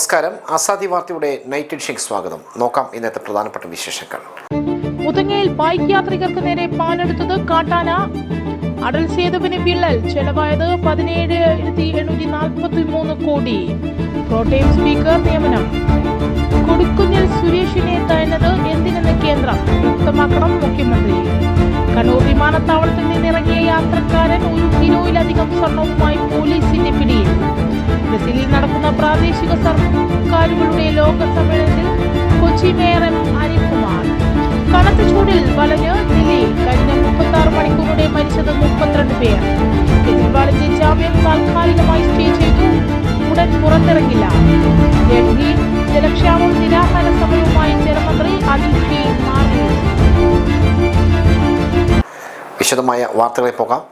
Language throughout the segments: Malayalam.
നമസ്കാരം. ആസാദി വാർത്തയുടെ നൈറ്റ് എഡിഷൻ സ്വാഗതം. നോക്കാം ഇന്നത്തെ പ്രധാനപ്പെട്ട വിശേഷങ്ങൾ. മുതങ്ങയിൽ ബൈക്ക് യാത്രികർക്ക് നേരെ പാനെടുത്തത് കാട്ടാന. അടൽ സേതുവിന് വിള്ളൽ ചെലവായത് പതിനേഴ് എണ്ണൂറ്റി നാൽപ്പത്തി മൂന്ന് കോടി. പ്രോട്ടേം സ്പീക്കർ നിയമനം. കൊടുക്കുന്നിൽ സുരേഷിനെ തഴഞ്ഞത് എന്തിനെന്ന് കേന്ദ്രം? വ്യക്തമാക്കണം മുഖ്യമന്ത്രി. കണ്ണൂർ വിമാനത്താവളത്തിൽ നിന്നിറങ്ങിയ യാത്രക്കാരൻ ഒരു കിലോയിലധികം സ്വർണവുമായി പോലീസിന്റെ പിടിയിൽ. ബ്രസീലിൽ നടക്കുന്ന പ്രാദേശിക സർക്കാരുകളുടെ ലോക സമ്മേളനത്തിൽ കൊച്ചി മേയർ എം അനിൽകുമാർ. കനത്ത ചൂടിൽ വലഞ്ഞ് ദില്ലി കഴിഞ്ഞ മുപ്പത്തി ആറ് മണിക്കൂറിലൂടെ മരിച്ചത് മുപ്പത്തിരണ്ട് പേർ. കെജ്രിവാളിന്റെ ജാമ്യം താൽക്കാലികമായി സ്റ്റേ ചെയ്തു. ഉടൻ പുറത്തിറങ്ങില്ല. ഡൽഹി ജലക്ഷാമം നിരാഹാര സമയവുമായി ജലമന്ത്രി അനിൽ കെ. വിശദമായ വാർത്തകളെ പോകാം.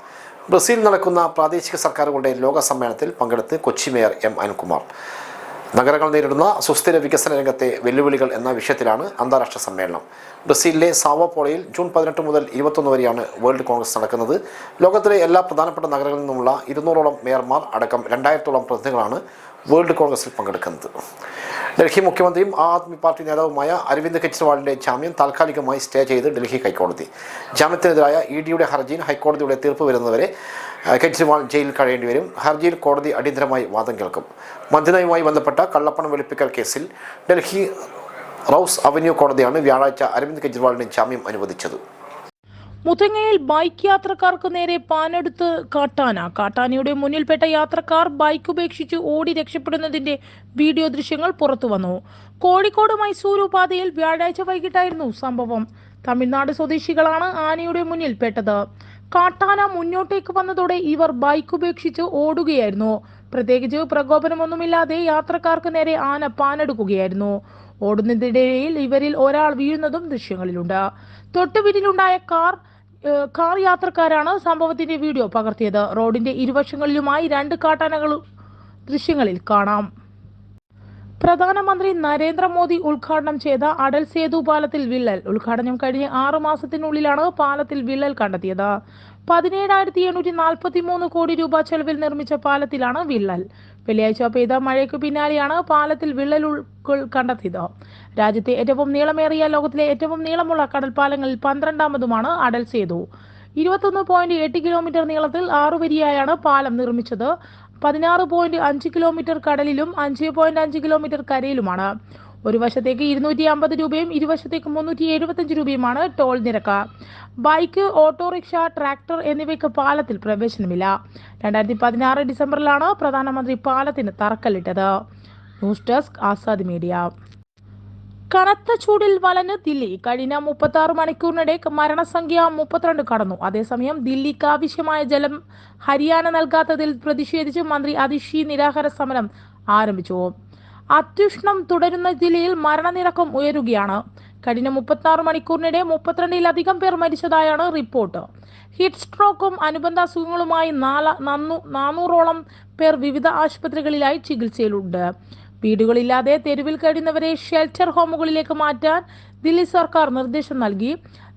ബ്രസീലിൽ നടക്കുന്ന പ്രാദേശിക സർക്കാരുകളുടെ ലോക സമ്മേളനത്തിൽ പങ്കെടുത്ത് കൊച്ചി മേയർ എം അനുകുമാർ നഗരങ്ങൾ നേരിടുന്ന സുസ്ഥിര വികസന രംഗത്തെ വെല്ലുവിളികൾ എന്ന വിഷയത്തിലാണ് അന്താരാഷ്ട്ര സമ്മേളനം. ബ്രസീലിലെ സാവോപോളയിൽ ജൂൺ പതിനെട്ട് മുതൽ ഇരുപത്തൊന്ന് വരെയാണ് വേൾഡ് കോൺഗ്രസ് നടക്കുന്നത്. ലോകത്തിലെ എല്ലാ പ്രധാനപ്പെട്ട നഗരങ്ങളിൽ നിന്നുമുള്ള ഇരുന്നൂറോളം മേയർമാർ അടക്കം രണ്ടായിരത്തോളം പ്രതിനിധികളാണ് വേൾഡ് കോൺഗ്രസിൽ പങ്കെടുക്കുന്നത്. ഡൽഹി മുഖ്യമന്ത്രിയും ആം ആദ്മി പാർട്ടി നേതാവുമായ അരവിന്ദ് കെജ്രിവാളിന്റെ ജാമ്യം താൽക്കാലികമായി സ്റ്റേ ചെയ്ത് ഡൽഹി ഹൈക്കോടതി. ജാമ്യത്തിനെതിരായ ഇ ഡിയുടെ ഹർജിയിൽ ഹൈക്കോടതിയുടെ തീർപ്പ് വരുന്നവരെ കെജ്രിവാൾ ജയിലിൽ കഴിയേണ്ടി വരും. ഹർജിയിൽ കോടതി അടിയന്തരമായി വാദം കേൾക്കും. മദ്യനയുമായി ബന്ധപ്പെട്ട കള്ളപ്പണം വെളുപ്പിക്കൽ കേസിൽ ഡൽഹി റൌസ് അവന്യൂ കോടതിയാണ് വ്യാഴാഴ്ച അരവിന്ദ് കെജ്രിവാളിന് ജാമ്യം അനുവദിച്ചത്. മുത്തങ്ങയിൽ ബൈക്ക് യാത്രക്കാർക്ക് നേരെ പാനെടുത്ത് കാട്ടാന. കാട്ടാനയുടെ മുന്നിൽപ്പെട്ട യാത്രക്കാർ ബൈക്ക് ഉപേക്ഷിച്ച് ഓടി രക്ഷപ്പെടുന്നതിന്റെ വീഡിയോ ദൃശ്യങ്ങൾ പുറത്തു വന്നു. കോഴിക്കോട് മൈസൂരു പാതയിൽ വ്യാഴാഴ്ച വൈകിട്ടായിരുന്നു സംഭവം. തമിഴ്നാട് സ്വദേശികളാണ് ആനയുടെ മുന്നിൽപ്പെട്ടത്. കാട്ടാന മുന്നോട്ടേക്ക് വന്നതോടെ ഇവർ ബൈക്ക് ഉപേക്ഷിച്ച് ഓടുകയായിരുന്നു. പ്രത്യേകിച്ച് പ്രകോപനമൊന്നുമില്ലാതെ യാത്രക്കാർക്ക് നേരെ ആന പാനെടുക്കുകയായിരുന്നു. ഓടുന്നതിനിടയിൽ ഇവരിൽ ഒരാൾ വീഴുന്നതും ദൃശ്യങ്ങളിലുണ്ട്. തൊട്ടുപിന്നിലുണ്ടായ കാർ കാർ യാത്രക്കാരാണ് സംഭവത്തിന്റെ വീഡിയോ പകർത്തിയത്. റോഡിന്റെ ഇരുവശങ്ങളിലുമായി രണ്ട് കാട്ടാനകൾ ദൃശ്യങ്ങളിൽ കാണാം. പ്രധാനമന്ത്രി നരേന്ദ്രമോദി ഉദ്ഘാടനം ചെയ്ത അടൽ സേതു പാലത്തിൽ വിള്ളൽ ഉദ്ഘാടനം കഴിഞ്ഞ് ആറു മാസത്തിനുള്ളിലാണ് പാലത്തിൽ വിള്ളൽ കണ്ടെത്തിയത്. പതിനേഴായിരത്തി എണ്ണൂറ്റി നാൽപ്പത്തി മൂന്ന് കോടി രൂപ ചെലവിൽ നിർമ്മിച്ച പാലത്തിലാണ് വിള്ളൽ. വെള്ളിയാഴ്ച പെയ്ത മഴയ്ക്ക് പിന്നാലെയാണ് പാലത്തിൽ വിള്ളലുകൾ കണ്ടെത്തിയത്. രാജ്യത്തെ ഏറ്റവും നീളമേറിയ ലോകത്തിലെ ഏറ്റവും നീളമുള്ള കടൽപ്പാലങ്ങളിൽ പന്ത്രണ്ടാമതുമാണ് അടൽ സേതു. ഇരുപത്തൊന്ന് പോയിന്റ് എട്ട് കിലോമീറ്റർ നീളത്തിൽ ആറുവരിയായാണ് പാലം നിർമ്മിച്ചത്. പതിനാറ് പോയിന്റ് അഞ്ച് കിലോമീറ്റർ കടലിലും അഞ്ച് പോയിന്റ് അഞ്ച് കിലോമീറ്റർ കരയിലുമാണ്. ഒരു വശത്തേക്ക് ഇരുന്നൂറ്റി അമ്പത് രൂപയും ഇരുവശത്തേക്ക് മുന്നൂറ്റി എഴുപത്തഞ്ച് രൂപയുമാണ് ടോൾ നിരക്ക്. ബൈക്ക് ഓട്ടോറിക്ഷ ട്രാക്ടർ എന്നിവയ്ക്ക് പാലത്തിൽ പ്രവേശനമില്ല. രണ്ടായിരത്തി പതിനാറ് ഡിസംബറിലാണ് പ്രധാനമന്ത്രി പാലത്തിന് തറക്കല്ലിട്ടത്. News desk Azad media. കനത്ത ചൂടിൽ വലഞ്ഞ് ദില്ലി. കഴിഞ്ഞ മുപ്പത്തി ആറ് മണിക്കൂറിനിടെ മരണസംഖ്യ മുപ്പത്തിരണ്ട് കടന്നു. അതേസമയം ദില്ലിക്ക് ആവശ്യമായ ജലം ഹരിയാന നൽകാത്തതിൽ പ്രതിഷേധിച്ച് മന്ത്രി അതിഷി നിരാഹാര സമരം ആരംഭിച്ചു. അത്യുഷ്ണം തുടരുന്ന ജില്ലയിൽ മരണനിരക്കും ഉയരുകയാണ്. കഴിഞ്ഞ മുപ്പത്തി ആറ് മണിക്കൂറിനിടെ മുപ്പത്തിരണ്ടിലധികം പേർ മരിച്ചതായാണ് റിപ്പോർട്ട്. ഹിറ്റ് സ്ട്രോക്കും അനുബന്ധ അസുഖങ്ങളുമായി നാല നാനൂറോളം പേർ വിവിധ ആശുപത്രികളിലായി ചികിത്സയിലുണ്ട്. വീടുകളില്ലാതെ തെരുവിൽ കഴിയുന്നവരെ ഷെൽട്ടർ ഹോമുകളിലേക്ക് മാറ്റാൻ ദില്ലി സർക്കാർ നിർദ്ദേശം നൽകി.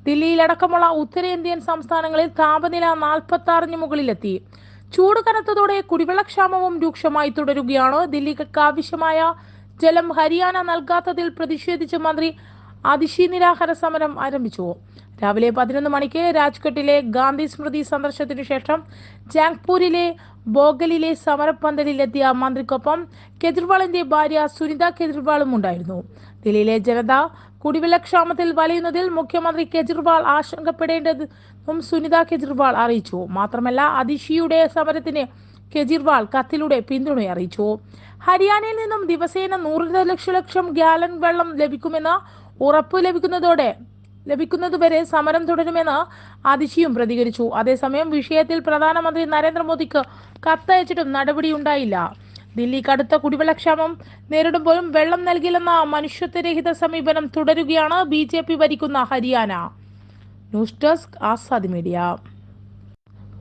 ദില്ലിയിലടക്കമുള്ള ഉത്തരേന്ത്യൻ സംസ്ഥാനങ്ങളിൽ താപനില നാൽപ്പത്തി ആറിന് മുകളിലെത്തി. ചൂട് കനത്തതോടെ കുടിവെള്ളക്ഷാമവും രൂക്ഷമായി തുടരുകയാണ്. ദില്ലിക്ക് ആവശ്യമായ ജലം ഹരിയാന നൽകാത്തതിൽ പ്രതിഷേധിച്ച് മന്ത്രി അതിശി നിരാഹാര സമരം ആരംഭിച്ചു. രാവിലെ പതിനൊന്ന് മണിക്ക് രാജ്ഘട്ടിലെ ഗാന്ധി സ്മൃതി സന്ദർശനത്തിനു ശേഷം ജാങ്പൂരിലെ ബോഗലിലെ സമരപന്തലിലെത്തിയ മന്ത്രിക്കൊപ്പം കെജ്രിവാളിന്റെ ഭാര്യ സുനിത കെജ്രിവാളും ഉണ്ടായിരുന്നു. ദില്ലിയിലെ ജനത കുടിവെള്ളക്ഷാമത്തിൽ വലയുന്നതിൽ മുഖ്യമന്ത്രി കെജ്രിവാൾ ആശങ്കപ്പെടേണ്ടതെന്നും സുനിത കെജ്രിവാൾ അറിയിച്ചു. മാത്രമല്ല അതിഷിയുടെ സമരത്തിന് കെജ്രിവാൾ കത്തിലൂടെ പിന്തുണ അറിയിച്ചു. ഹരിയാനയിൽ നിന്നും ദിവസേന നൂറ് ലക്ഷം ഗ്യാലൻ വെള്ളം ലഭിക്കുമെന്ന് ഉറപ്പ് ലഭിക്കുന്നതോടെ ലഭിക്കുന്നതുവരെ സമരം തുടരുമെന്ന് അതിശിയും പ്രതികരിച്ചു. അതേസമയം വിഷയത്തിൽ പ്രധാനമന്ത്രി നരേന്ദ്രമോദിക്ക് കത്തയച്ചിട്ടും നടപടിയുണ്ടായില്ല. ദില്ലി കടുത്ത കുടിവെള്ളക്ഷാമം നേരിടുമ്പോഴും വെള്ളം നൽകില്ലെന്ന മനുഷ്യത്വരഹിത സമീപനം തുടരുകയാണ് ബി ഭരിക്കുന്ന Haryana. News desk Azad media.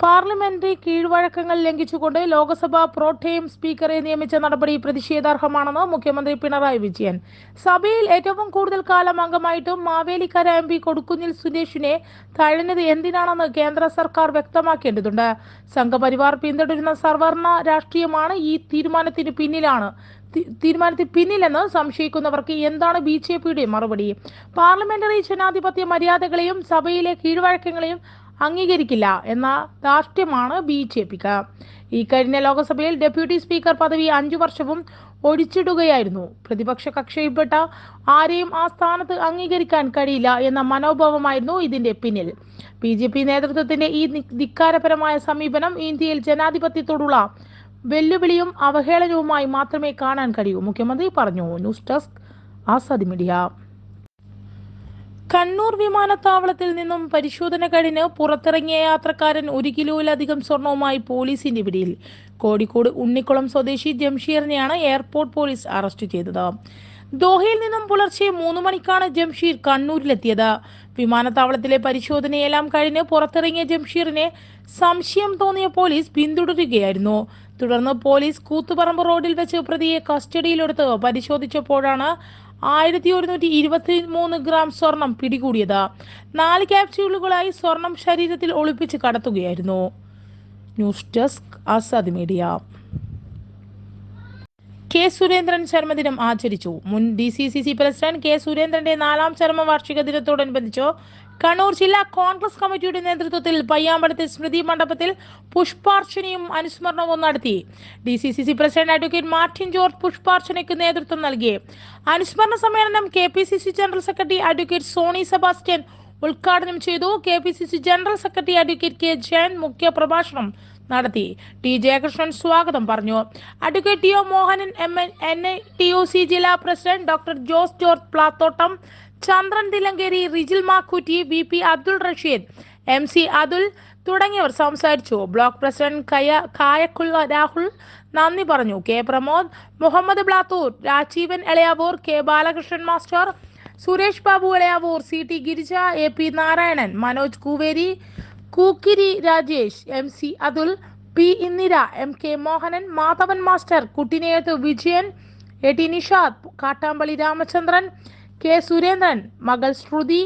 Parliamentary കീഴ്വഴക്കങ്ങൾ ലംഘിച്ചുകൊണ്ട് ലോക്സഭ പ്രോട്ടേം സ്പീക്കറെ നിയമിച്ച നടപടി പ്രതിഷേധാർഹമാണെന്ന് മുഖ്യമന്ത്രി പിണറായി വിജയൻ. സഭയിൽ ഏറ്റവും കൂടുതൽ കാലം അംഗമായിട്ടും മാവേലിക്കര എം പി കൊടുക്കുന്നിൽ സുരേഷിനെ തഴഞ്ഞത് എന്തിനാണെന്ന് കേന്ദ്ര സർക്കാർ വ്യക്തമാക്കേണ്ടതുണ്ട്. സംഘപരിവാർ പിന്തുടരുന്ന സർവർണ രാഷ്ട്രീയമാണ് ഈ തീരുമാനത്തിന് പിന്നിലാണ്. തീരുമാനത്തിൽ പിന്നിലെന്ന് സംശയിക്കുന്നവർക്ക് എന്താണ് ബി ജെ പിയുടെ മറുപടി? പാർലമെന്ററി ജനാധിപത്യ മര്യാദകളെയും സഭയിലെ കീഴ്വഴക്കങ്ങളെയും അംഗീകരിക്കില്ല എന്ന ധാർഷ്ട്യമാണ് ബി ജെ പിക്ക്. ഈ കഴിഞ്ഞ ലോക്സഭയിൽ ഡെപ്യൂട്ടി സ്പീക്കർ പദവി അഞ്ചു വർഷവും ഒഴിച്ചിടുകയായിരുന്നു. പ്രതിപക്ഷ കക്ഷിയിൽപ്പെട്ട ആരെയും ആ സ്ഥാനത്ത് അംഗീകരിക്കാൻ കഴിയില്ല എന്ന മനോഭാവമായിരുന്നു ഇതിന്റെ പിന്നിൽ. ബി ജെ പി നേതൃത്വത്തിന്റെ ഈ ധിക്കാരപരമായ സമീപനം ഇന്ത്യയിൽ ജനാധിപത്യത്തോടുള്ള വെല്ലുവിളിയും അവഹേളനവുമായി മാത്രമേ കാണാൻ കഴിയൂ. മുഖ്യമന്ത്രി പറഞ്ഞു. News desk Azad media. Kannur വിമാനത്താവളത്തിൽ നിന്നും പരിശോധന കഴിഞ്ഞ് പുറത്തിറങ്ങിയ യാത്രക്കാരൻ ഒരു കിലോയിലധികം സ്വർണവുമായി പോലീസിന്റെ പിടിയിൽ. കോഴിക്കോട് ഉണ്ണിക്കുളം സ്വദേശി ജംഷീറിനെയാണ് എയർപോർട്ട് പോലീസ് അറസ്റ്റ് ചെയ്തത്. ദോഹയിൽ നിന്നും പുലർച്ചെ മൂന്ന് മണിക്കാണ് ജംഷീർ കണ്ണൂരിലെത്തിയത്. വിമാനത്താവളത്തിലെ പരിശോധനയെല്ലാം കഴിഞ്ഞ് പുറത്തിറങ്ങിയ ജംഷീറിനെ സംശയം തോന്നിയ പോലീസ് പിന്തുടരുകയായിരുന്നു. തുടർന്ന് പോലീസ് കൂത്തുപറമ്പ് റോഡിൽ വെച്ച് പ്രതിയെ കസ്റ്റഡിയിലെടുത്ത് പരിശോധിച്ചപ്പോഴാണ് ആയിരത്തി ഒരുന്നൂറ്റി ഇരുപത്തി മൂന്ന് ഗ്രാം സ്വർണം പിടികൂടിയത്. നാല് ക്യാപ്സ്യൂളുകളായി സ്വർണം ശരീരത്തിൽ ഒളിപ്പിച്ച് കടത്തുകയായിരുന്നു. News desk Azad media. K Surendran ചരമദിനം ആചരിച്ചു. മുൻ D C C C president K സുരേന്ദ്രന്റെ നാലാം ചരമ വാർഷിക ദിനത്തോടനുബന്ധിച്ച് കണ്ണൂർ ജില്ലാ കോൺഗ്രസ് കമ്മിറ്റിയുടെ നേതൃത്വത്തിൽ പയ്യാമ്പലത്തെ സ്മൃതി മണ്ഡപത്തിൽ പുഷ്പാർച്ചനയും അനുസ്മരണവും നടത്തി. D C C C president advocate Martin George പുഷ്പാർച്ചനയ്ക്ക് നേതൃത്വം നൽകി. അനുസ്മരണ സമ്മേളനം K P C C general secretary advocate Sony Sebastian ഉദ്ഘാടനം ചെയ്തു. K P C C general secretary advocate K Jayan മുഖ്യ പ്രഭാഷണം നടത്തി. ടി ജയകൃഷ്ണൻ സ്വാഗതം പറഞ്ഞു. Advocate T O Mohanan M N N T O C ജില്ലാ president doctor Jose George Plathottam Chandran Thilankeri Rijil Makkutty V P Abdul Rasheed M C Athul തുടങ്ങിയവർ സംസാരിച്ചു. ബ്ലോക്ക് പ്രസിഡന്റ് കയ കായക്കുള്ള രാഹുൽ നന്ദി പറഞ്ഞു. K Pramod Muhammad Blathur Rajeevan Elayavoor K Balakrishnan master Suresh Babu Elayavoor C T Girija A P Narayanan Manoj Kooveri Kookkiri Rajesh M C Athul P Indira M K Mohanan Madhavan master Kuttineyath Vijayan A T Nishad Kattampally Ramachandran K Surendran മകൾ ശ്രുതി.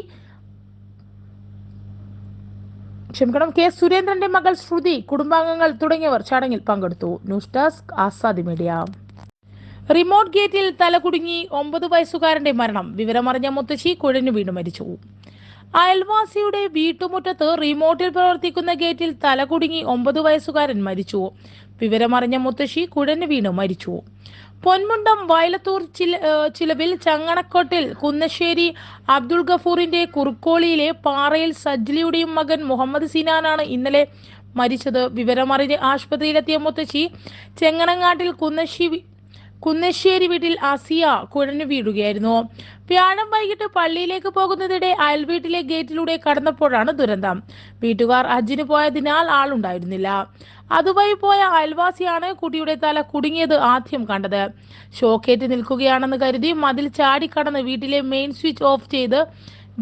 ക്ഷമിക്കണം കെ സുരേന്ദ്രന്റെ മകൾ ശ്രുതി കുടുംബാംഗങ്ങൾ തുടങ്ങിയവർ ചടങ്ങിൽ പങ്കെടുത്തു. News desk Azadi media. Remote ഗേറ്റിൽ തലകുടുങ്ങി ഒമ്പത് വയസ്സുകാരന്റെ മരണം. വിവരമറിഞ്ഞ മുത്തശ്ശി കുഴഞ്ഞു വീണ്ടും മരിച്ചു. അയൽവാസിയുടെ വീട്ടുമുറ്റത്ത് റിമോട്ടിൽ പ്രവർത്തിക്കുന്ന ഗേറ്റിൽ തലകുടുങ്ങി ഒമ്പത് വയസ്സുകാരൻ മരിച്ചു. വിവരമറിഞ്ഞ മുത്തശ്ശി കുഴഞ്ഞു വീണ്ടും മരിച്ചു. പൊന്മുണ്ടം വയലത്തൂർ ചില ചിലവിൽ ചങ്ങണക്കോട്ടിൽ കുന്നശ്ശേരി അബ്ദുൾ ഗഫൂറിന്റെ കുറുക്കോളിയിലെ പാറയിൽ സജ്ലിയുടെയും മകൻ മുഹമ്മദ് സിനാനാണ് ഇന്നലെ മരിച്ചത്. വിവരമറിഞ്ഞ് ആശുപത്രിയിലെത്തിയ മുത്തശ്ശി ചെങ്ങണങ്ങാട്ടിൽ കുന്നശ്ശി കുന്നശ്ശേരി വീട്ടിൽ ആസിയ കുഴഞ്ഞു വീഴുകയായിരുന്നു. വ്യാഴം വൈകിട്ട് പള്ളിയിലേക്ക് പോകുന്നതിടെ അയൽവീട്ടിലെ ഗേറ്റിലൂടെ കടന്നപ്പോഴാണ് ദുരന്തം. വീട്ടുകാർ അജിന് പോയതിനാൽ ആളുണ്ടായിരുന്നില്ല. അതുവഴി പോയ അയൽവാസിയാണ് കുട്ടിയുടെ തല കുടുങ്ങിയത് ആദ്യം കണ്ടത്. ഷോക്കേറ്റ് നിൽക്കുകയാണെന്ന് കരുതി മതിൽ ചാടിക്കടന്ന് വീട്ടിലെ മെയിൻ സ്വിച്ച് ഓഫ് ചെയ്ത്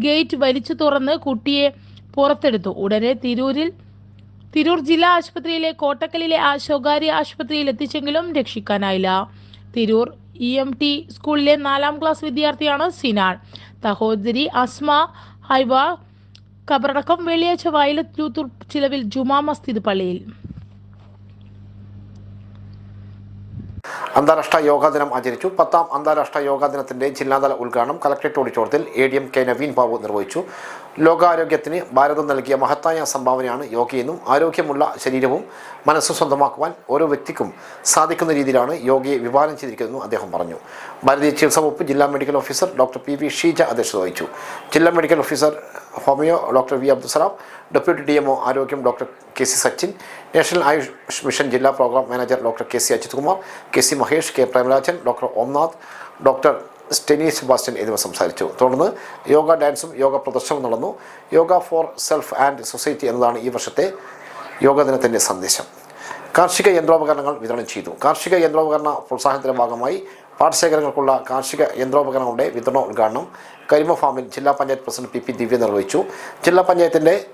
ഗേറ്റ് വലിച്ചു തുറന്ന് കുട്ടിയെ പുറത്തെടുത്തു. ഉടനെ തിരൂരിൽ തിരൂർ ജില്ലാ ആശുപത്രിയിലെ കോട്ടക്കലിലെ സ്വകാര്യ ആശുപത്രിയിൽ എത്തിച്ചെങ്കിലും രക്ഷിക്കാനായില്ല. തിരൂർ ഇ എം ടി സ്കൂളിലെ നാലാം ക്ലാസ് വിദ്യാർത്ഥിയാണ് സിനാൾ. സഹോദരി അസ്മ ഹൈവ കബറടക്കം വെള്ളിയാഴ്ച വയലത്ത് ചിലവിൽ ജുമാ മസ്ജിദ് പള്ളിയിൽ. അന്താരാഷ്ട്ര യോഗാ ദിനം ആചരിച്ചു. പത്താം അന്താരാഷ്ട്ര യോഗാ ദിനത്തിന്റെ ജില്ലാതല ഉദ്ഘാടനം കലക്ടറേറ്റ് ഓഡിറ്റോറിയത്തിൽ A D M K Naveen Babu നിർവഹിച്ചു. ലോകാരോഗ്യത്തിന് ഭാരതം നൽകിയ മഹത്തായ സംഭാവനയാണ് യോഗയെന്നും ആരോഗ്യമുള്ള ശരീരവും മനസ്സും സ്വന്തമാക്കുവാൻ ഓരോ വ്യക്തിക്കും സാധിക്കുന്ന രീതിയിലാണ് യോഗയെ വിഭാവനം ചെയ്തിരിക്കുന്നതെന്നും അദ്ദേഹം പറഞ്ഞു. ഭാരതീയ ചികിത്സാ വകുപ്പ് ജില്ലാ medical officer doctor P V Sheeja അധ്യക്ഷത വഹിച്ചു. ജില്ലാ medical officer homeo doctor V Abdussalam deputy D MO ആരോഗ്യം doctor K C Sachin national AYUSH mission ജില്ലാ programme manager doctor K C Ajith Kumar K C Mahesh K Premarajan doctor Omnath doctor Steny Sebastian എന്നിവർ സംസാരിച്ചു. തുടർന്ന് യോഗ ഡാൻസും യോഗ പ്രദർശനവും നടന്നു. Yoga for self and society എന്നതാണ് ഈ വർഷത്തെ യോഗ ദിനത്തിന്റെ സന്ദേശം. കാർഷിക യന്ത്രോപകരണങ്ങൾ വിതരണം ചെയ്തു. കാർഷിക യന്ത്രോപകരണ പ്രോത്സാഹനത്തിന്റെ ഭാഗമായി പാടശേഖരങ്ങൾക്കുള്ള കാർഷിക യന്ത്രോപകരണങ്ങളുടെ വിതരണ ഉദ്ഘാടനം കരിമ ഫാമിൽ ജില്ലാ panchayat president P P Divya നിർവഹിച്ചു. ജില്ലാ പഞ്ചായത്തിന്റെ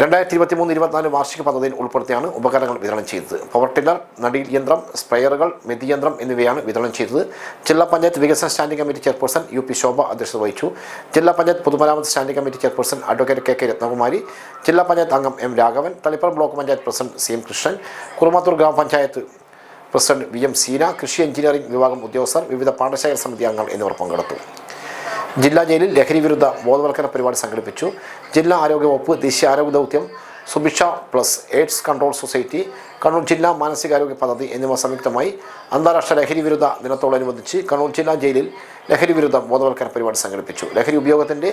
രണ്ടായിരത്തി ഇരുപത്തി മൂന്ന് ഇരുപത്തിനാല് വാർഷിക പദ്ധതിയിൽ ഉൾപ്പെടുത്തിയാണ് ഉപകരണങ്ങൾ വിതരണം ചെയ്തത്. പവർ ടില്ലർ നടീൽ യന്ത്രം സ്പ്രെയറുകൾ മെതിയന്ത്രം എന്നിവയാണ് വിതരണം ചെയ്തത്. ജില്ലാ പഞ്ചായത്ത് വികസന standing committee chairperson U P Shobha അധ്യക്ഷത വഹിച്ചു. ജില്ലാ പഞ്ചായത്ത് പൊതുമരാമത്ത് standing committee chairperson advocate K K Ratnakumari ജില്ലാ പഞ്ചായത്ത് അംഗം M Raghavan Thaliparamba block panchayat president C M Krishnan Kurumathur ഗ്രാമപഞ്ചായത്ത് പ്രസിഡന്റ് വി എം സീന കൃഷി എഞ്ചിനീയറിംഗ് വിഭാഗം ഉദ്യോഗസ്ഥർ വിവിധ പാഠശാല സമിതി അംഗങ്ങൾ എന്നിവർ പങ്കെടുത്തു. ജില്ലാ ജയിലിൽ ലഹരി വിരുദ്ധ ബോധവൽക്കരണ പരിപാടി സംഘടിപ്പിച്ചു. ജില്ലാ ആരോഗ്യ വകുപ്പ് ദേശീയ ആരോഗ്യ ദൗത്യം Subhiksha plus AIDS control society Kannur ജില്ലാ മാനസികാരോഗ്യ പദ്ധതി എന്നിവ സംയുക്തമായി അന്താരാഷ്ട്ര ലഹരി വിരുദ്ധ ദിനത്തോടനുബന്ധിച്ച് കണ്ണൂർ ജില്ലാ ജയിലിൽ ലഹരി വിരുദ്ധ ബോധവൽക്കരണ പരിപാടി സംഘടിപ്പിച്ചു. ലഹരി ഉപയോഗത്തിന്റെ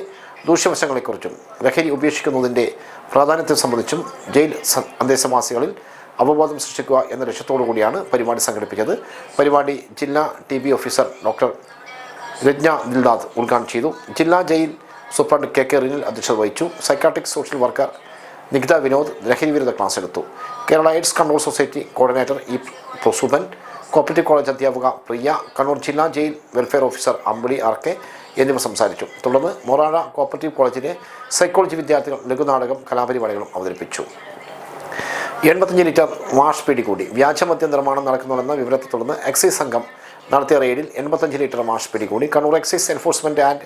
ദൂഷ്യവശങ്ങളെക്കുറിച്ചും ലഹരി ഉപേക്ഷിക്കുന്നതിന്റെ പ്രാധാന്യത്തെ സംബന്ധിച്ചും ജയിൽ അന്തേശവാസികളിൽ അവബോധം സൃഷ്ടിക്കുക എന്ന ലക്ഷ്യത്തോടു കൂടിയാണ് പരിപാടി സംഘടിപ്പിച്ചത്. പരിപാടി ജില്ലാ ടി ഓഫീസർ ഡോക്ടർ രജ്ഞ ദിൽദാദ് ഉദ്ഘാടനം ചെയ്തു. ജില്ലാ jail superintendent K K Rinil അധ്യക്ഷത വഹിച്ചു. Psychiatric social worker Nikita Vinod ലഹരി വിരുദ്ധ ക്ലാസ് എടുത്തു. Kerala AIDS control society coordinator E Prasoothan cooperative college അധ്യാപക പ്രിയ കണ്ണൂർ ജില്ലാ jail welfare officer Ambili R K എന്നിവ സംസാരിച്ചു. തുടർന്ന് മൊറാഴ കോപ്പറേറ്റീവ് കോളേജിലെ സൈക്കോളജി വിദ്യാർത്ഥികൾ ലഘുനാടകം കലാപരിപാടികളും അവതരിപ്പിച്ചു. എൺപത്തഞ്ച് ലിറ്റർ വാഷ് പിടികൂടി വ്യാജമദ്യ നിർമ്മാണം നടക്കുന്നുണ്ടെന്ന വിവരത്തെ തുടർന്ന് എക്സൈസ് സംഘം നടത്തിയ റെയ്ഡിൽ എൺപത്തഞ്ച് ലിറ്റർ വാഷ് പിടികൂടി Kannur excise enforcement and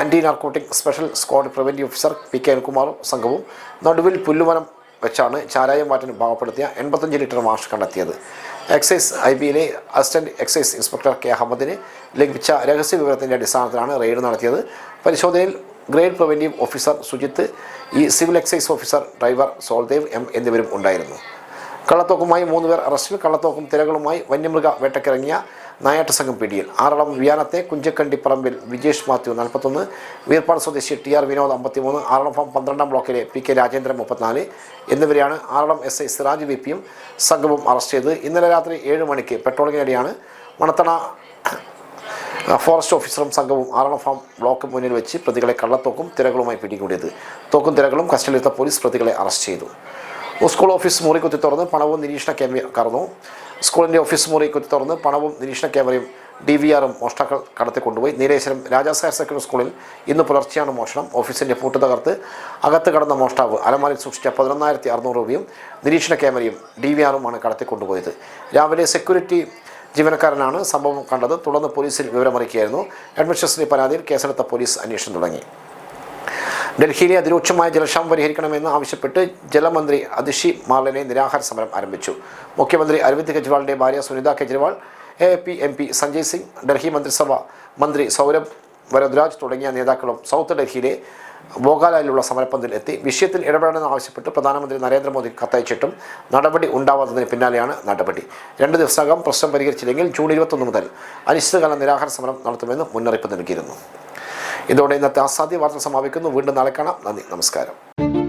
anti narcotic special squad preventive officer P K അനിൽകുമാറും സംഘവും നടുവിൽ പുല്ലുവനം വെച്ചാണ് ചാരായം വാറ്റിന് പാകപ്പെടുത്തിയ എൺപത്തഞ്ച് ലിറ്റർ വാഷ് കണ്ടെത്തിയത്. എക്സൈസ് ഐ ബിയിലെ അസിസ്റ്റന്റ് എക്സൈസ് ഇൻസ്പെക്ടർ കെ അഹമ്മദിന് ലഭിച്ച രഹസ്യ വിവരത്തിന്റെ അടിസ്ഥാനത്തിലാണ് റെയ്ഡ് നടത്തിയത്. പരിശോധനയിൽ ഗ്രേഡ് പ്രിവന്റീവ് ഓഫീസർ സുജിത്ത് ഈ civil excise officer driver Soldev M എന്നിവരും ഉണ്ടായിരുന്നു. കള്ളത്തോക്കുമായി മൂന്ന് പേർ അറസ്റ്റിൽ കള്ളത്തോക്കും തിരകളുമായി വന്യമൃഗ വേട്ടക്കിറങ്ങിയ നായാട്ട് സംഘം പിടിയിൽ. ആറളം വിയാനത്തെ കുഞ്ചക്കണ്ടിപ്പറമ്പിൽ വിജേഷ് മാത്യു നാൽപ്പത്തൊന്ന് വീർപ്പാട് സ്വദേശി ടി ആർ വിനോദ് അമ്പത്തിമൂന്ന് ആറളം ഫാം പന്ത്രണ്ടാം ബ്ലോക്കിലെ പി കെ രാജേന്ദ്രൻ മുപ്പത്തിനാല് എന്നിവരെയാണ് Aralam S I Siraj V പിയും സംഘവും അറസ്റ്റ് ചെയ്തത്. ഇന്നലെ രാത്രി ഏഴ് മണിക്ക് പെട്രോളിങ്ങിനിടെയാണ് മണത്തണ ഫോറസ്റ്റ് ഓഫീസറും സംഘവും ആറളം ഫാം ബ്ലോക്ക് മുന്നിൽ വെച്ച് പ്രതികളെ കള്ളത്തോക്കും തിരകളുമായി പിടികൂടിയത്. തോക്കും തിരകളും കസ്റ്റഡിയിലെടുത്ത പോലീസ് പ്രതികളെ അറസ്റ്റ് ചെയ്തു. സ്കൂൾ ഓഫീസ് മുറി കുത്തി തുറന്ന് പണവും നിരീക്ഷണ ക്യാമറ കറന്നു. സ്കൂളിന്റെ ഓഫീസ് മുറി കുത്തി തുറന്ന് പണവും നിരീക്ഷണ ക്യാമറയും ഡി വി ആറും മോഷ്ടാക്കൾ കടത്തി കൊണ്ടുപോയി നീലേശ്വരം രാജാസ് ഹയർ സെക്കൻഡറി സ്കൂളിൽ ഇന്ന് പുലർച്ചെയാണ് മോഷണം. ഓഫീസിന്റെ പൂട്ട് തകർത്ത് അകത്ത് കടന്ന മോഷ്ടാവ് അലമാരിൽ സൂക്ഷിച്ച പതിനൊന്നായിരത്തി അറുന്നൂറ് രൂപയും നിരീക്ഷണ ക്യാമറയും ഡി വി ആറുമാണ് കടത്തി കൊണ്ടുപോയത് രാവിലെ സെക്യൂരിറ്റി ജീവനക്കാരനാണ്. സംഭവം കണ്ടത്. തുടർന്ന് പോലീസിൽ വിവരമറിയിക്കുകയായിരുന്നു. അഡ്മിനിസ്ട്രേഷന്റെ പരാതിയിൽ കേസെടുത്ത പോലീസ് അന്വേഷണം തുടങ്ങി. ഡൽഹിയിലെ അതിരൂക്ഷമായ ജലക്ഷാമം പരിഹരിക്കണമെന്ന് ആവശ്യപ്പെട്ട് ജലമന്ത്രി അതിഷി മാർലനെ നിരാഹാര സമരം ആരംഭിച്ചു. മുഖ്യമന്ത്രി അരവിന്ദ് കെജ്രിവാളിന്റെ ഭാര്യ Sunita Kejriwal A P M P Sanjay Singh Delhi മന്ത്രിസഭ മന്ത്രി സൗരഭ് വരദ്രാജ് തുടങ്ങിയ നേതാക്കളും സൗത്ത് ഡൽഹിയിലെ ബോഗാലയിലുള്ള സമരപ്പന്തിൽ എത്തി. വിഷയത്തിൽ ഇടപെടണമെന്ന് ആവശ്യപ്പെട്ട് പ്രധാനമന്ത്രി നരേന്ദ്രമോദി കത്തയച്ചിട്ടും നടപടി ഉണ്ടാവാത്തതിന് പിന്നാലെയാണ് നടപടി. രണ്ട് ദിവസമകം പ്രശ്നം പരിഹരിച്ചില്ലെങ്കിൽ ജൂൺ ഇരുപത്തൊന്ന് മുതൽ അനിശ്ചിതകാല നിരാഹാര സമരം നടത്തുമെന്ന് മുന്നറിയിപ്പ് നൽകിയിരുന്നു. ഇതോടെ ഇന്നത്തെ അസാധ്യ വാർത്ത സമാപിക്കുന്നു. വീണ്ടും നാളെ കാണാം. നന്ദി. നമസ്കാരം.